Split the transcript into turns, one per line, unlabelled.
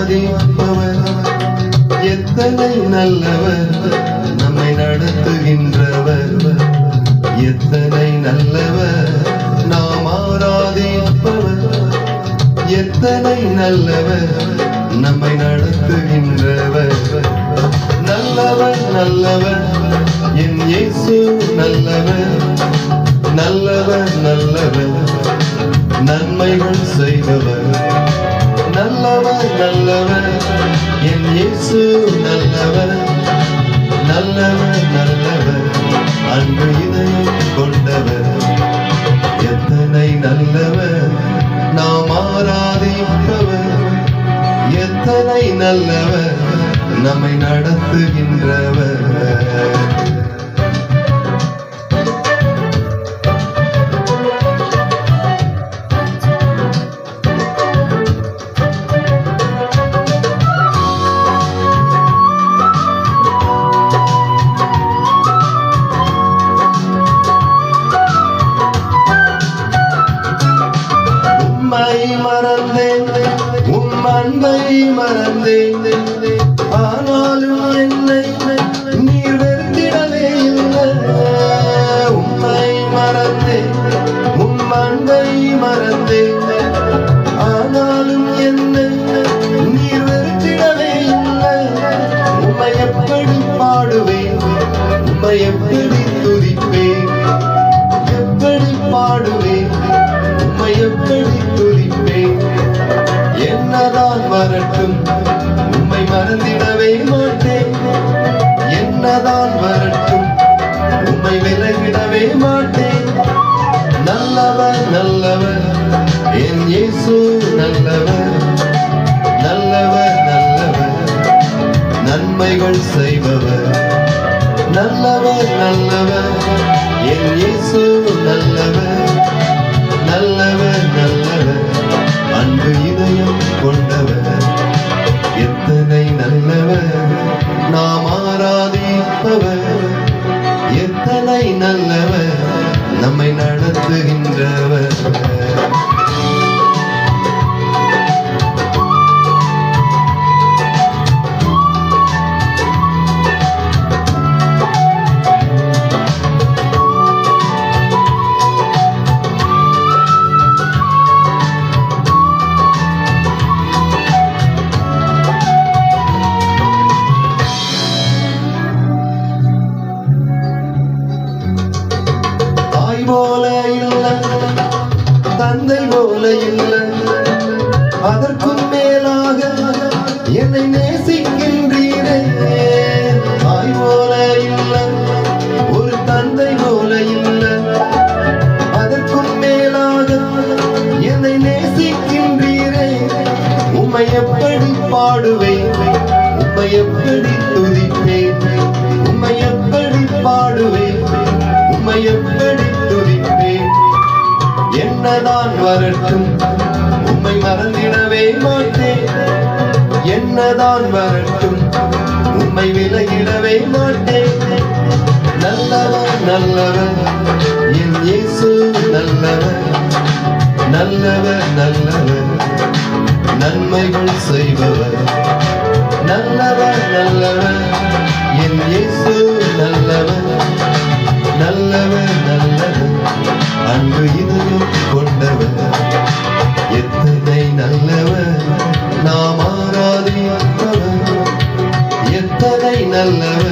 ஆராதிப்பவர் எத்தனை நல்லவர் நம்மை நடத்துகின்றவர். எத்தனை நல்லவர் நாம் ஆராதிப்பவர். எத்தனை நல்லவர் நம்மை நடத்துகின்றவர். நல்லவர் நல்லவர் என் இயேசு நல்லவர். நல்லவர் நல்லவர் நன்மைகள் செய்பவர் நல்லவர் நல்லவர். என் இயேசு நல்லவர். நல்லவர் நல்லவர். அன்பு இதயம் கொண்டவர். எத்தனை நல்லவர். நாம் ஆராதிப்பவர். எத்தனை நல்லவர். நம்மை நடத்துகின்றவர். அன்பை மறந்தேன் ஆனாலும் என்னை நீர் வெறுத்திடவே இல்லை. உம்மை மறந்தேன் உம் அன்பை மறந்தேன் ஆனாலும் என்னை நீர் வெறுத்திடவே இல்லை. எப்படி பாடுவேன்? எப்படி துதிப்பேன்? எப்படி பாடுவேன்? எப்படி வரதான் வரட்டும். உண்மை விலகிடவே மாட்டேன். நல்லவர் நல்லவர். என் இயேசு நல்லவர். நல்லவர் நல்லவர். நன்மைகள் செய்பவர். நல்லவர் நல்லவர். என் இயேசு நல்லவர். நல்லவர் நல்லவர். அன்பு இதயம் கொண்டவர். எத்தனை நல்லவர். நாம் ஆராதி ஆராதிப்பவர் எத்தனை நல்லவர் நம்மை நடத்துகின்றவர். போல இல்லை தந்தை போல இல்லை. அதற்கும் மேலாக என்னை நேசிக்கின்றீரே. தாய் போல இல்லை ஒரு தந்தை போல இல்லை. அதற்கும் மேலாக என்னை நேசிக்கின்றீரே. உம்மை எப்படி பாடுவேன்? உம்மை எப்படி துதிப்பேன்? உம்மை எப்படி பாடுவேன்? வரட்டும். உம்மை மறந்திடவே மாட்டேன். என்னதான் வரட்டும். உம்மை விலகிடவே மாட்டேன். நல்லவன் நல்லவன் என் இயேசு நல்லவன் நல்லவர் நல்லவர் நன்மைகள் செய்பவர் நல்லவர் நல்லவர் என் இயேசு நல்லவர் நல்லவர் நல்லவர் அன்பு இது ஆராதிப்பவர் எத்தனை நல்லவர் நம்மை நடத்துகின்ற